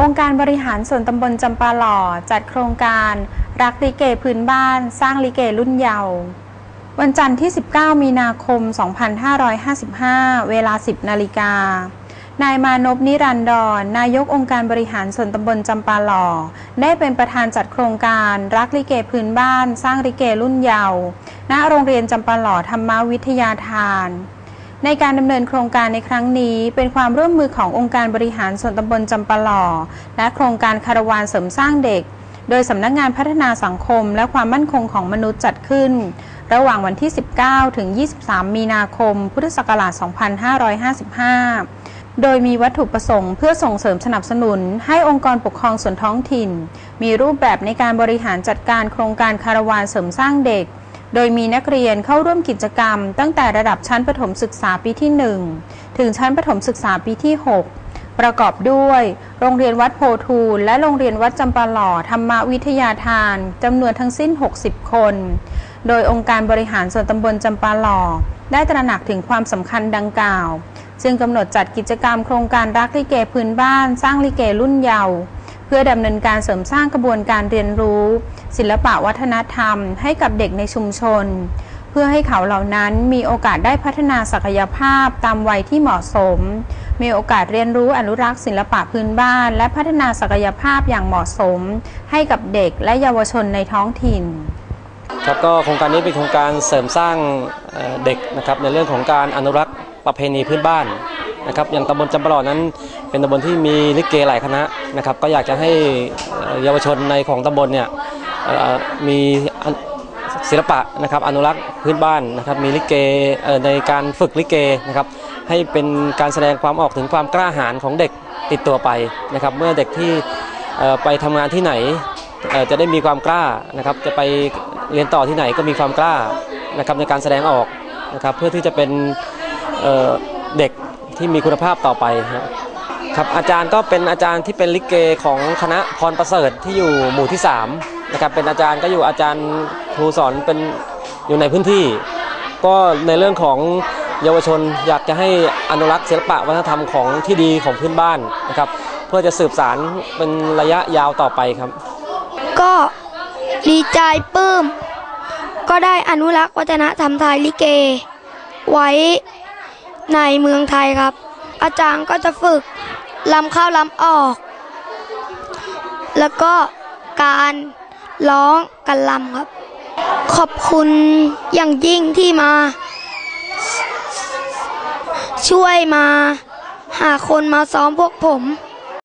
องค์การบริหารส่วนตำบลจำปาหล่อ จัดโครงการ รักลิเกพื้นบ้าน สร้างลิเกรุ่นเยาว์วันจันทร์ที่ 19 มีนาคม 2555 เวลา 10 นาฬิกา นายมานพนิรันดรนายกองค์การบริหารส่วนตำบลจำปาหล่อ ได้เป็นประธานจัดโครงการ รักลิเกพื้นบ้าน สร้างลิเกรุ่นเยาว์ณโรงเรียนจำปาหล่อธรรมวิทยาทาน ในการดำเนินโครงการในครั้งนี้เป็นความร่วมมือขององค์การบริหารส่วนตำบลจำปาหล่อ และโครงการคารวานเสริมสร้างเด็ก โดยสำนักงานพัฒนาสังคมและความมั่นคงของมนุษย์จัดขึ้น ระหว่างวันที่ 19 ถึง 23 มีนาคม พุทธศักราช 2555 โดยมีวัตถุประสงค์เพื่อส่งเสริมสนับสนุน ให้องค์กรปกครองส่วนท้องถิ่น มีรูปแบบในการบริหารจัดการโครงการคารวานเสริมสร้างเด็ก โดยมีนักเรียนเข้าร่วมกิจกรรม ตั้งแต่ระดับชั้นประถมศึกษาปีที่ 1 ถึงชั้นประถมศึกษาปีที่ 6 ประกอบด้วย โรงเรียนวัดโพทูล และโรงเรียนวัดจำปาหล่อธรรมวิทยาทานจำนวนทั้งสิ้น 60 คน โดยองค์การบริหารส่วนตำบลจำปาหล่อได้ตระหนักถึงความสำคัญดังกล่าวจึงกำหนดจัดกิจกรรมโครงการรักลิเกพื้นบ้าน สร้างลิเกรุ่นเยาว์เพื่อดำเนินการเสริมสร้างกระบวนการเรียนรู้ ศิลปะวัฒนธรรมให้กับเด็กในชุมชน เพื่อให้เขาเหล่านั้นมีโอกาสได้พัฒนาศักยภาพตามวัยที่เหมาะสม มีโอกาสเรียนรู้อนุรักษ์ศิลปะพื้นบ้าน และพัฒนาศักยภาพอย่างเหมาะสม ให้กับเด็กและเยาวชนในท้องถิ่นครับก็โครงการนี้เป็นโครงการเสริมสร้างเด็กนะครับในเรื่องของการอนุรักษ์ประเพณีพื้นบ้านนะครับอย่างตำบลจำปาหล่อนั้นเป็นตำบลที่มีลิเกหลายคณะนะครับก็อยากจะให้เยาวชนในของตำบลเนี่ย มีศิลปะนะครับอนุรักษ์พื้นบ้านนะครับมีลิเกเอ่อในการฝึกลิเกนะครับให้เป็นการแสดงความออกถึงความกล้าหาญของเด็กติดตัวไปนะครับเมื่อเด็กที่ไปทำงานที่ไหนจะได้มีความกล้านะครับจะไปเรียนต่อที่ไหนก็มีความกล้านะครับในการแสดงออกนะครับเพื่อที่จะเป็นเเด็กที่มีคุณภาพต่อไปครับครับอาจารย์ก็เป็นอาจารย์ที่เป็นลิเกของคณะพรประเสริฐที่อยู่หมู่ที่ 3 นะครับเป็นอาจารย์ก็อยู่อาจารย์ครูสอนเป็นอยู่ในพื้นที่ ก็ในเรื่องของเยาวชนอยากจะให้อนุรักษ์ศิลปะวัฒนธรรมของที่ดีของพื้นบ้านนะครับเพื่อจะสืบสารเป็นระยะยาวต่อไปครับ ก็ดีใจปลื้ม ก็ได้อนุรักษ์วัฒนธรรมไทยลิเก ไว้ในเมืองไทยครับ อาจารย์ก็จะฝึกลำเข้าลำออก แล้วก็การ ร้องกันลำครับ ขอบคุณอย่างยิ่งที่มา ช่วยมา หาคนมาซ้อมพวกผม